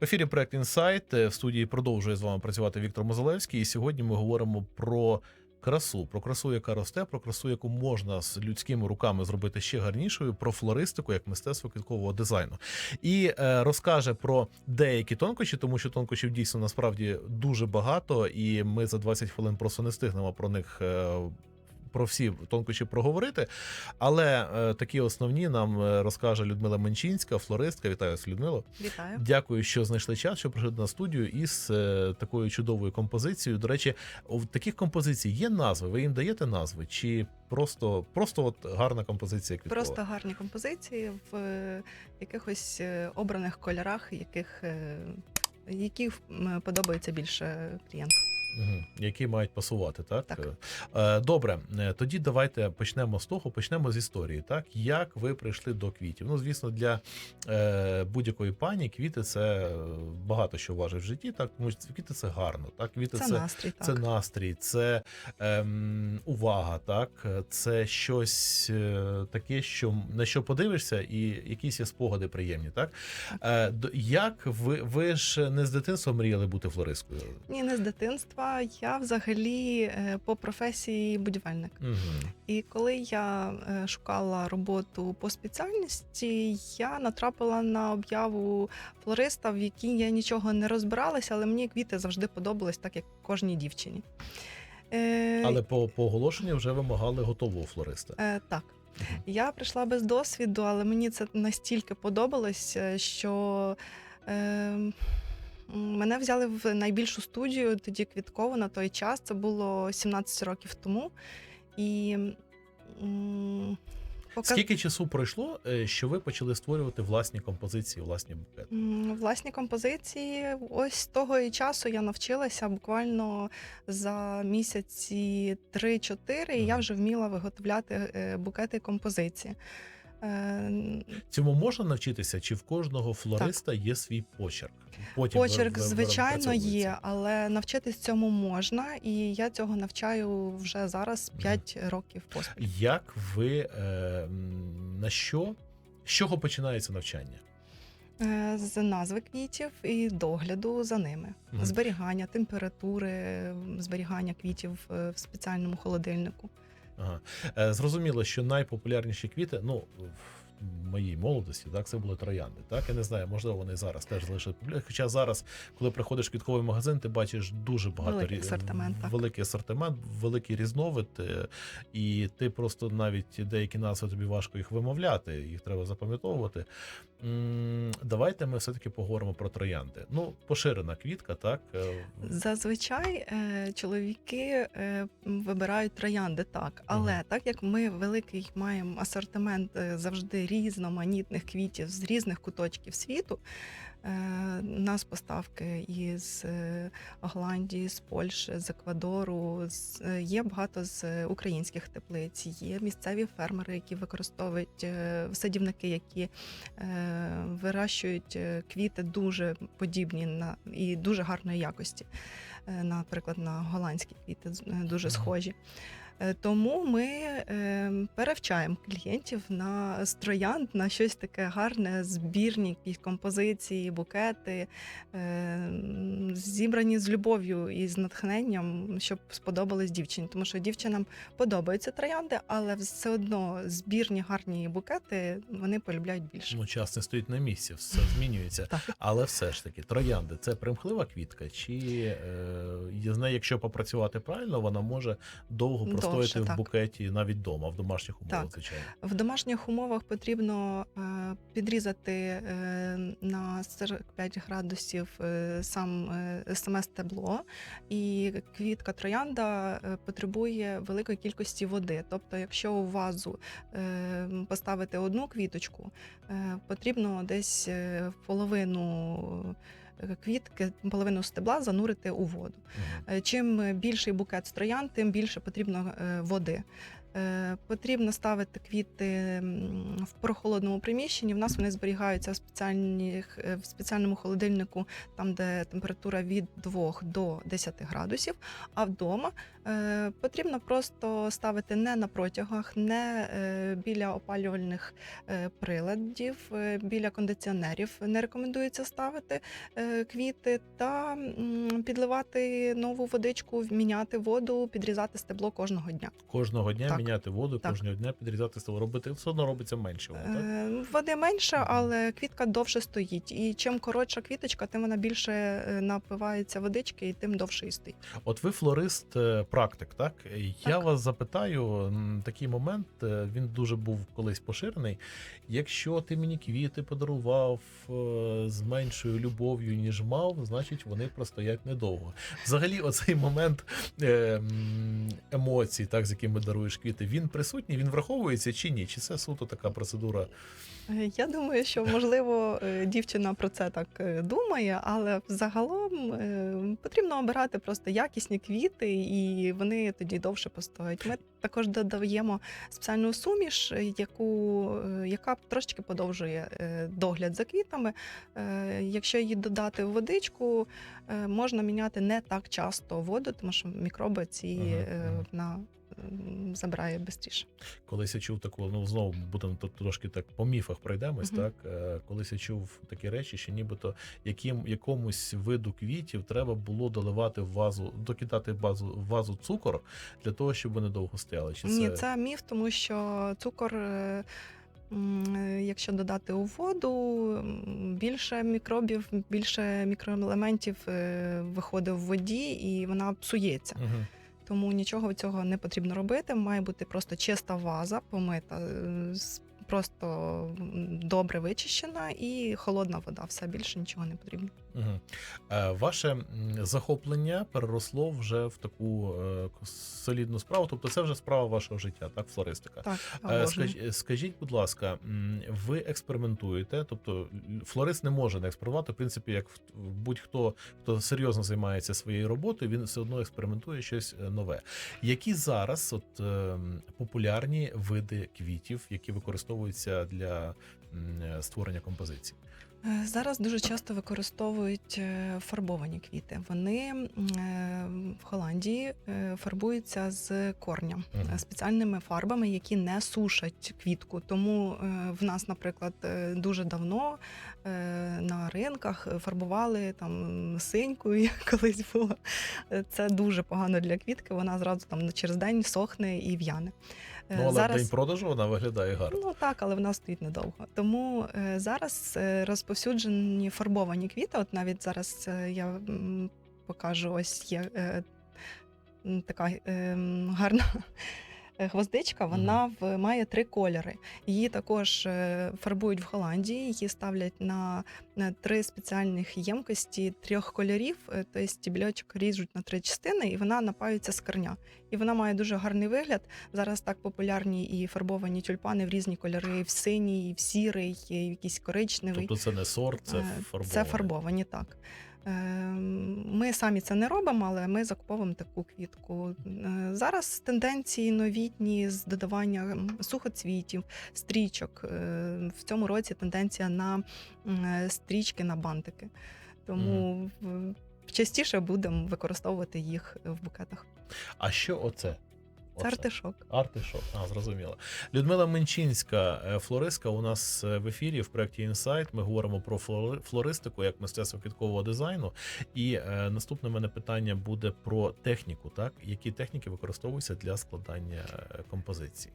В ефірі проект Інсайт в студії продовжує з вами працювати Віктор Мозалевський. І сьогодні ми говоримо про красу, про красу, яка росте, про красу, яку можна з людськими руками зробити ще гарнішою, про флористику як мистецтво квіткового дизайну. І е, розкаже про деякі тонкощі, тому що тонкощів дійсно насправді дуже багато, і ми за 20 хвилин просто не встигнемо про них. Е, про всі тонкощі проговорити, але е, такі основні нам е, розкаже Людмила Менчинська, флористка. Вітаю вас, Людмило. Вітаю. Дякую, що знайшли час, що прийшли на студію із е, такою чудовою композицією. До речі, у таких композицій є назви. Ви їм даєте назви, чи просто, просто от гарна композиція квіткова? Просто гарні композиції в е, якихось е, обраних кольорах, яких, е, які подобаються більше клієнту. Які мають пасувати, так? Так. Е, Добре, е, тоді давайте почнемо з того, почнемо з історії. Так, як ви прийшли до квітів? Ну, звісно, для е, будь-якої пані квіти це багато що важить в житті, так тому що квіти це гарно. Так, квіти Це, настрій, так. Це настрій, це ем, увага, так це щось таке, що на що подивишся, і якісь є спогади приємні. Так е, як ви, ви ж не з дитинства мріяли бути флористкою? Ні, не з дитинства. Я взагалі е, по професії будівельник. Угу. І коли я е, шукала роботу по спеціальності, я натрапила на об'яву флориста, в якій я нічого не розбиралася, але мені квіти завжди подобались, так як кожній дівчині. Е, Але по, по оголошенню вже вимагали готового флориста. так. Я прийшла без досвіду, але мені це настільки подобалось, що е, мене взяли в найбільшу студію тоді квітково на той час. Це було 17 років тому. І м, показ- Скільки часу пройшло, е, що ви почали створювати власні композиції, власні букети? М, Власні композиції, ось того і часу я навчилася буквально за місяці 3-4, і я Мгм. вже вміла виготовляти е, букети і композиції. Е, Цьому можна навчитися, чи в кожного флориста є свій почерк? Потім Почерк, ви- ви звичайно, є, але навчитись цьому можна, і я цього навчаю вже зараз 5 років поспіль. Як ви е, на що? З чого починається навчання? Е, З назви квітів і догляду за ними, зберігання температури, зберігання квітів в спеціальному холодильнику. Ага. Е, зрозуміло, що найпопулярніші квіти, ну моїй молодості, так, це були троянди. Так, я не знаю, можливо, вони зараз теж залишили популярні. Хоча зараз, коли приходиш в квітковий магазин, ти бачиш дуже багато Великий рі- асортимент, великий асортимент, великий різновид, е, і ти просто навіть деякі назви тобі важко їх вимовляти, їх треба запам'ятовувати. Давайте ми все-таки поговоримо про троянди. Ну, поширена квітка, так. е, Зазвичай е, чоловіки вибирають троянди так, але Мгм. так як ми великий маємо асортимент завжди різноманітних квітів з різних куточків світу. е, У нас поставки із е, Голландії, з Польщі, з Еквадору. е, Є багато з українських теплиць, є місцеві фермери, які використовують садівники, які вирощують квіти дуже подібні на і дуже гарної якості. Наприклад, на голландські квіти дуже схожі. Е, Тому ми е, перевчаємо клієнтів на з троянд, на щось таке гарне, збірні якісь композиції, букети, е, зібрані з любов'ю і з натхненням, щоб сподобались дівчині. Тому що дівчинам подобаються троянди, але все одно збірні гарні букети вони полюбляють більше. Ну, час не стоїть на місці, все змінюється. Так. Але все ж таки, троянди це примхлива квітка, чи е, з нею, якщо попрацювати правильно, вона може довго Довше, простояти в так. букеті навіть вдома, в домашніх умовах, Так. звичайно. В домашніх умовах потрібно е, підрізати е, на 45 градусів е, сам саме стебло, і квітка троянда потребує великої кількості води. Тобто, якщо у вазу поставити одну квіточку, потрібно десь половину квітки, половину стебла занурити у воду. Е, Чим більший букет з троянд, тим більше потрібно е, води. Е, Потрібно ставити квіти в прохолодному приміщенні. В нас вони зберігаються в, спеціальних, в спеціальному холодильнику, там де температура від 2 до 10 градусів. А вдома потрібно просто ставити не на протягах, не е, біля опалювальних е, приладів, е, біля кондиціонерів не рекомендується ставити е, квіти та підливати нову водичку, міняти воду, підрізати стебло кожного дня. Кожного дня Так. міняти воду, Так. кожного дня підрізати стело. Робити все одно робиться менше. Воно, так? Е, Води менше, але квітка довше стоїть. І чим коротша квіточка, тим вона більше е, напивається водички і тим довше і стоїть. От ви флорист, е, практик, так? Я вас запитаю, такий момент, е, він дуже був колись поширений. Якщо ти мені квіти подарував е, з меншою любов'ю, ніж мав, значить вони простоять недовго. Взагалі, оцей момент е, емоцій, так, з якими даруєш квіти, він присутній, він враховується чи ні? Чи це суто така процедура? Я думаю, що можливо дівчина про це так думає, але загалом потрібно обирати просто якісні квіти, і вони тоді довше постоять. Ми також додаємо спеціальну суміш, яку е, яка трошечки подовжує е, догляд за квітами. Е, Якщо її додати в водичку, можна міняти не так часто воду, тому що мікроби ці ага, м, забирає швидше. Колись я чув таку, ну знову будемо тут трошки так по міфах пройдемось. Мгм. Так Е, колись я чув такі речі, що нібито яким якомусь виду квітів треба було доливати в вазу, докидати в вазу в вазу цукор для того, щоб вони довго стояли. Чи Ні, це міф, тому що цукор, е, е, якщо додати у воду, більше мікробів, більше мікроелементів виходить в воді і вона псується. Мгм. Тому нічого цього не потрібно робити. Має бути просто чиста ваза, помита, е, просто добре вичищена і холодна вода. Все більше нічого не потрібно. Е, Ваше захоплення переросло вже в таку е, солідну справу. Тобто, це вже справа вашого життя, так, флористика. Так, Е, скаж- Скажіть, будь ласка, ви експериментуєте? Тобто флорист не може не експериментувати. В принципі, як будь-хто хто серйозно займається своєю роботою, він все одно експериментує щось нове. Які зараз от популярні види квітів, які використовуються для створення композицій? Зараз дуже часто використовують е, фарбовані квіти. Вони е, в Голландії е, фарбуються з корня е, спеціальними фарбами, які не сушать квітку. Тому в нас, наприклад, дуже давно на ринках фарбували там синькою, колись було. Це дуже погано для квітки. Вона зразу там через день сохне і в'яне. Е, Ну, але в день продажу вона виглядає гарно. Ну так, але вона стоїть недовго. Тому е, зараз е, розповсюджені фарбовані квіти. От навіть зараз я покажу ось є така е, гарна. Е, Гвоздичка, вона в, має три кольори. Її також е, фарбують в Голландії, її ставлять на, на три спеціальних ємкості трьох кольорів. е, Тобто стібельочок ріжуть на три частини, і вона напаюється з корня. І вона має дуже гарний вигляд. Зараз так популярні і фарбовані тюльпани в різні кольори: в синій, в сірий, і в якийсь коричневий. Тобто це не сорт, це фарбоване. Це фарбовані, так. Ем, Ми самі це не робимо, але ми закуповуємо таку квітку. Е, Зараз тенденції новітні з додаванням сухоцвітів, стрічок. Е, В цьому році тенденція на стрічки на бантики. Тому в- частіше будемо використовувати їх в букетах. А що оце? Це Оце. артишок. Артишок, а зрозуміло. Людмила Менчинська, е, флористка, у нас е, в ефірі в проєкті Інсайт. Ми говоримо про флори- флористику як мистецтво квіткового дизайну. І е, наступне мене питання буде про техніку. Так, які техніки використовуються для складання композицій?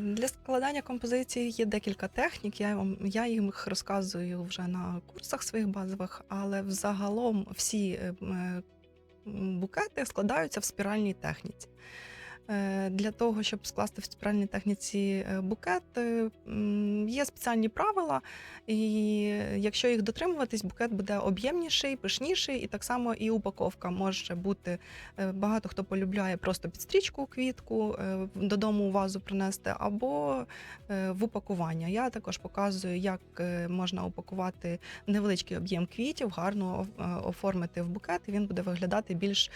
Для складання композиції є декілька технік. Я вам я їх розказую вже на курсах своїх базових, але взагалом всі букети складаються в спіральній техніці. Е, Для того, щоб скласти в спіральній техніці е, букет, е, є спеціальні правила, і якщо їх дотримуватись, букет буде об'ємніший, пишніший, і так само і упаковка може бути. Багато хто полюбляє просто під стрічку квітку додому вазу принести, або в упакування. Я також показую, як можна упакувати невеличкий об'єм квітів, гарно оформити в букет, і він буде виглядати більш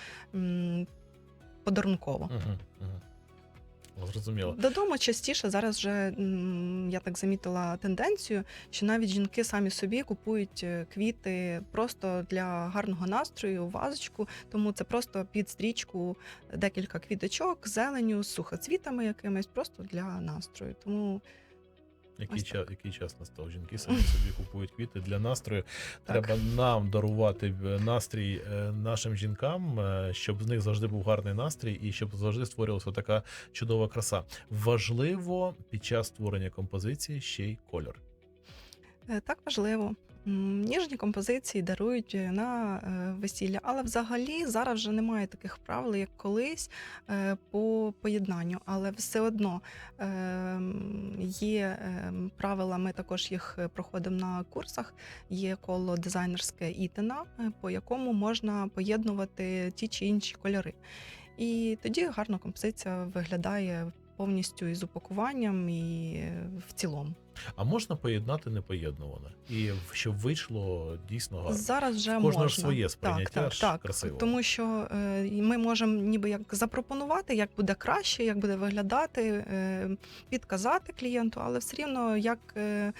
подарунково. Угу, угу. Зрозуміло. Додому частіше зараз вже я так замітила тенденцію, що навіть жінки самі собі купують е, квіти просто для гарного настрою, вазочку. Тому це просто під стрічку декілька квіточок, зеленю, з сухоцвітами якимись, просто для настрою. Тому Який час, який час настав? Жінки самі собі купують квіти для настрою. Так. Треба нам дарувати е, настрій е, нашим жінкам, е, щоб з них завжди був гарний настрій і щоб завжди створювалася така чудова краса. Важливо під час створення композиції ще й кольор. Так важливо. Ніжні композиції дарують е, на е, весілля, але взагалі зараз вже немає таких правил, як колись е, по поєднанню. Але все одно е, є е, правила. Ми також їх проходимо на курсах. Є коло дизайнерське ітина, е, по якому можна поєднувати ті чи інші кольори. І тоді гарна композиція виглядає повністю із упакуванням і в цілому. А можна поєднати непоєднуване, і щоб вийшло дійсно гарно. Зараз вже можна. ж своє сприйняття так, так, ж так. красиво, Тому що е, ми можемо ніби як запропонувати, як буде краще, як буде виглядати, е, підказати клієнту, але все рівно як е,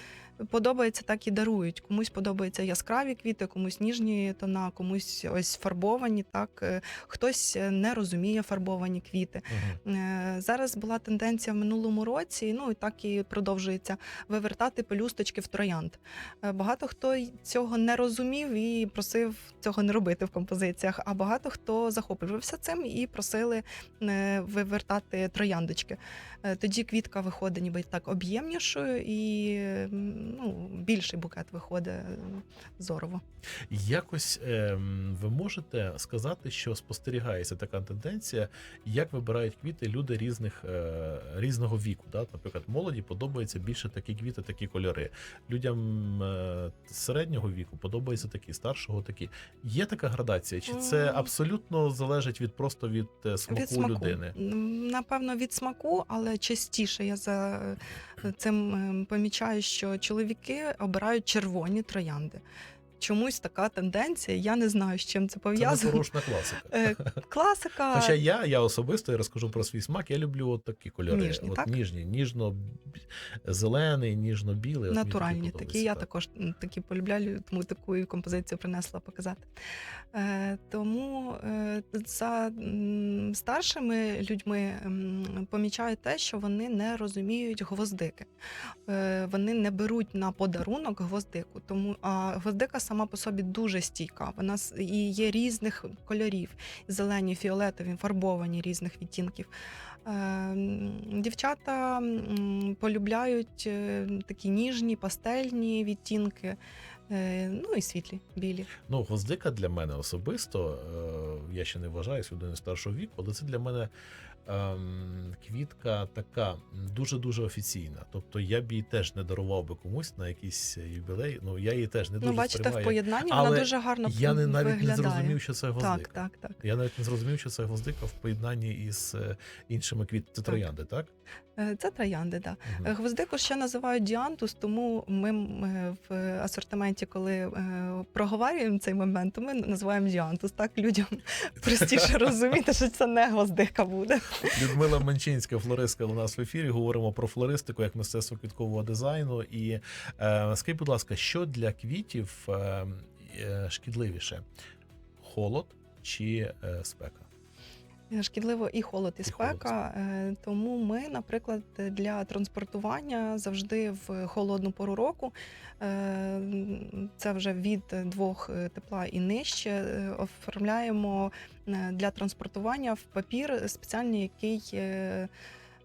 подобається, так і дарують. Комусь подобаються яскраві квіти, комусь ніжні тона, комусь ось фарбовані. Так е, хтось не розуміє фарбовані квіти. Е, Зараз була тенденція в минулому році, ну і так і продовжується вивертати пелюсточки в троянд. Е, Багато хто цього не розумів і просив цього не робити в композиціях. А багато хто захоплювався цим і просили е, вивертати трояндочки. Е, Тоді квітка виходить ніби так об'ємнішою і ну, більший букет виходить е, зорово. Якось ем, ви можете сказати, що спостерігається така тенденція, як вибирають квіти люди різних е, різного віку. Да? Наприклад, молоді подобаються більше такі квіти, такі кольори. Людям е, середнього віку подобаються такі, старшого такі. Є така градація, чи це абсолютно залежить від просто від е, смаку, від смаку. людини? Напевно, від смаку, але частіше я за е, цим е, помічаю, що чоловіки обирають червоні троянди. Чомусь така тенденція. Я не знаю, з чим це Це пов'язано. непорушна класика. Е, Класика. Хоча я, я особисто я розкажу про свій смак. Я люблю от такі кольори. Ніжні, от так? ніжні, ніжно зелений, ніжно-білий. Натуральні такі такі. Я так. також такі полюбляю, тому таку композицію принесла показати. Е, тому е, за старшими людьми помічаю те, що вони не розуміють гвоздики. Е, вони не беруть на подарунок гвоздику. Тому а гвоздика сама по собі дуже стійка. Вона і є різних кольорів: зелені, фіолетові, фарбовані різних відтінків. Е, Дівчата полюбляють е, такі ніжні, пастельні відтінки, е, ну і світлі, білі. Ну, гвоздика для мене особисто, я ще не вважаюсь людиною старшого віку, але це для мене ем, квітка така дуже-дуже офіційна. Тобто я б її теж не дарував би комусь на якийсь юбілей. Ну, я її теж не дуже ну, бачите, в поєднанні Але вона дуже гарно Я не, навіть виглядає. не зрозумів, що це гвоздика. Так, так, так. Я навіть не зрозумів, що це гвоздика в поєднанні із е, іншими квітами. Це троянди, так? Е, Це троянди, так. Е, Гвоздику ще називають діантус, тому ми е, в асортименті, коли е, проговорюємо цей момент, то ми називаємо діантус. Так людям простіше розуміти, що це не гвоздика буде. Людмила Менчинська, флористка у нас в ефірі. Говоримо про флористику як мистецтво квіткового дизайну. І е, скажіть, будь ласка, що для квітів е, е, шкідливіше? Холод чи е, спека? Е, Шкідливо і холод, і І холод, спека. Е, Тому ми, наприклад, для транспортування завжди в холодну пору року. е, Це вже від двох тепла і нижче. Оформляємо для транспортування в папір спеціальний, який.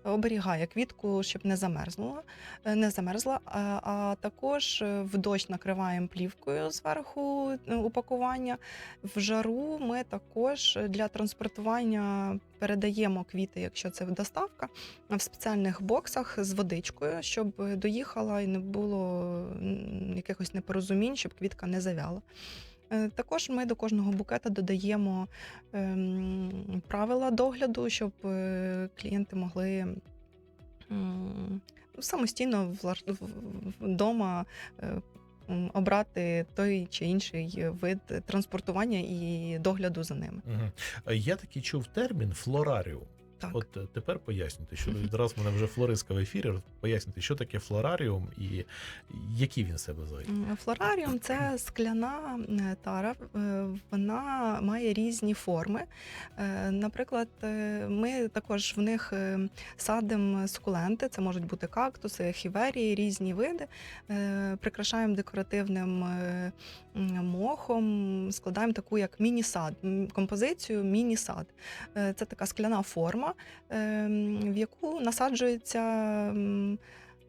Оберігає квітку, щоб не замерзнула, е, не замерзла. А, а також е, в дощ накриваємо плівкою зверху е, упакування. В жару ми також для транспортування передаємо квіти, якщо це доставка, в спеціальних боксах з водичкою, щоб доїхала і не було якихось непорозумінь, щоб квітка не завяла. Е, Також ми до кожного букета додаємо ем, правила догляду, щоб е, клієнти могли самостійно вдома м, обрати той чи інший вид транспортування і догляду за ними. Я такий чув термін флораріум. Так. От е, тепер пояснюйте, що відразу мене вже флористка в ефірі. Пояснюйте, що таке флораріум і який він себе зає. Флораріум це скляна е, тара. е, Вона має різні форми. Наприклад, ми також в них садимо сукуленти. Це можуть бути кактуси, хіверії, різні види. Прикрашаємо декоративним мохом, складаємо таку як міні-сад, композицію міні-сад. Це така скляна форма, е, в яку насаджуються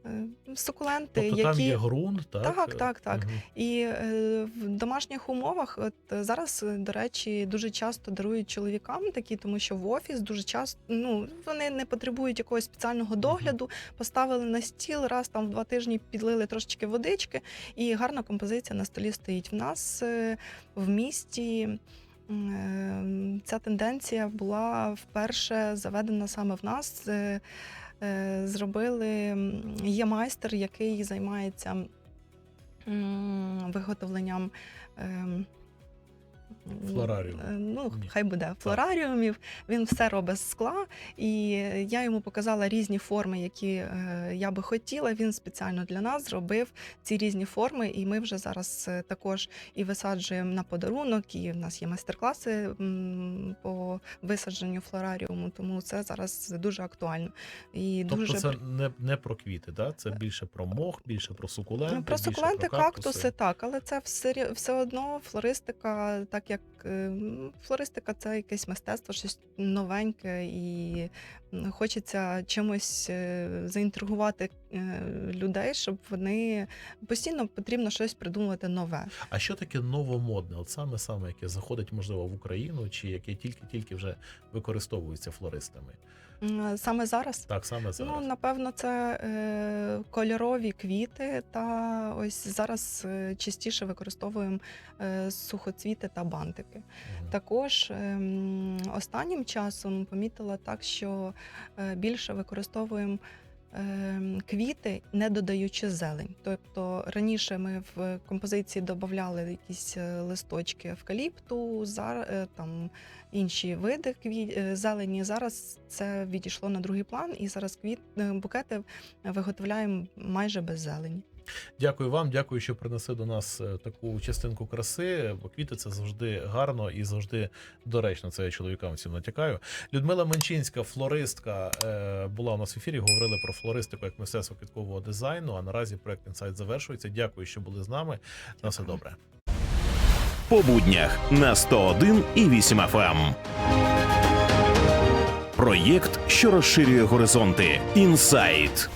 е, сукуленти, Тобто які там є ґрунт, так? Так, так, так. Мгм. і е, в домашніх умовах, от зараз, е, до речі, дуже часто дарують чоловікам такі, тому що в офіс дуже часто ну вони не потребують якогось спеціального догляду. Поставили на стіл, раз там в два тижні підлили трошечки водички, і гарна композиція на столі стоїть. В нас в місті. Е, Ця тенденція була вперше заведена саме в нас. Е, Зробили є майстер, який займається виготовленням. Флораріуму. е, Ну, Ні. хай буде флораріумів. Він все робить з скла, і я йому показала різні форми, які е, я би хотіла. Він спеціально для нас зробив ці різні форми, і ми вже зараз е, також і висаджуємо на подарунок. І в нас є майстер-класи по висадженню флораріуму, тому це зараз дуже актуально. І Тобто дуже це не, не про квіти, да? це більше про мох, більше про сукуленти. Про більше сукуленти, про кактуси, так, але це все, все одно флористика, так як е, м, флористика це якесь мистецтво, щось новеньке, і хочеться чимось е, заінтригувати людей, щоб вони постійно потрібно щось придумувати нове. А що таке новомодне? От саме саме, яке заходить, можливо, в Україну, чи яке тільки-тільки вже використовується флористами? Саме зараз. Так, саме зараз. Ну, напевно, це е, кольорові квіти, та ось зараз е, частіше використовуємо е, сухоцвіти та бантики. Мгм. Також ем, останнім часом помітила так, що е, більше використовуємо квіти, не додаючи зелень. Тобто раніше ми в композиції додавали якісь е, листочки евкаліпту, е, там інші види е, зелені. Зараз це відійшло на другий план, і зараз квіт, букети виготовляємо майже без зелені. Дякую вам, дякую, що принесли до нас е, таку частинку краси. Бо квіти це завжди гарно і завжди доречно. Це я чоловікам всім натякаю. Людмила Менчинська, флористка, е, була у нас в ефірі. Говорили про флористику як мистецтво квіткового дизайну. А наразі проект інсайт завершується. Дякую, що були з нами. На все добре. по буднях на 101 і 8 FM. Проєкт, що розширює горизонти. Інсайт.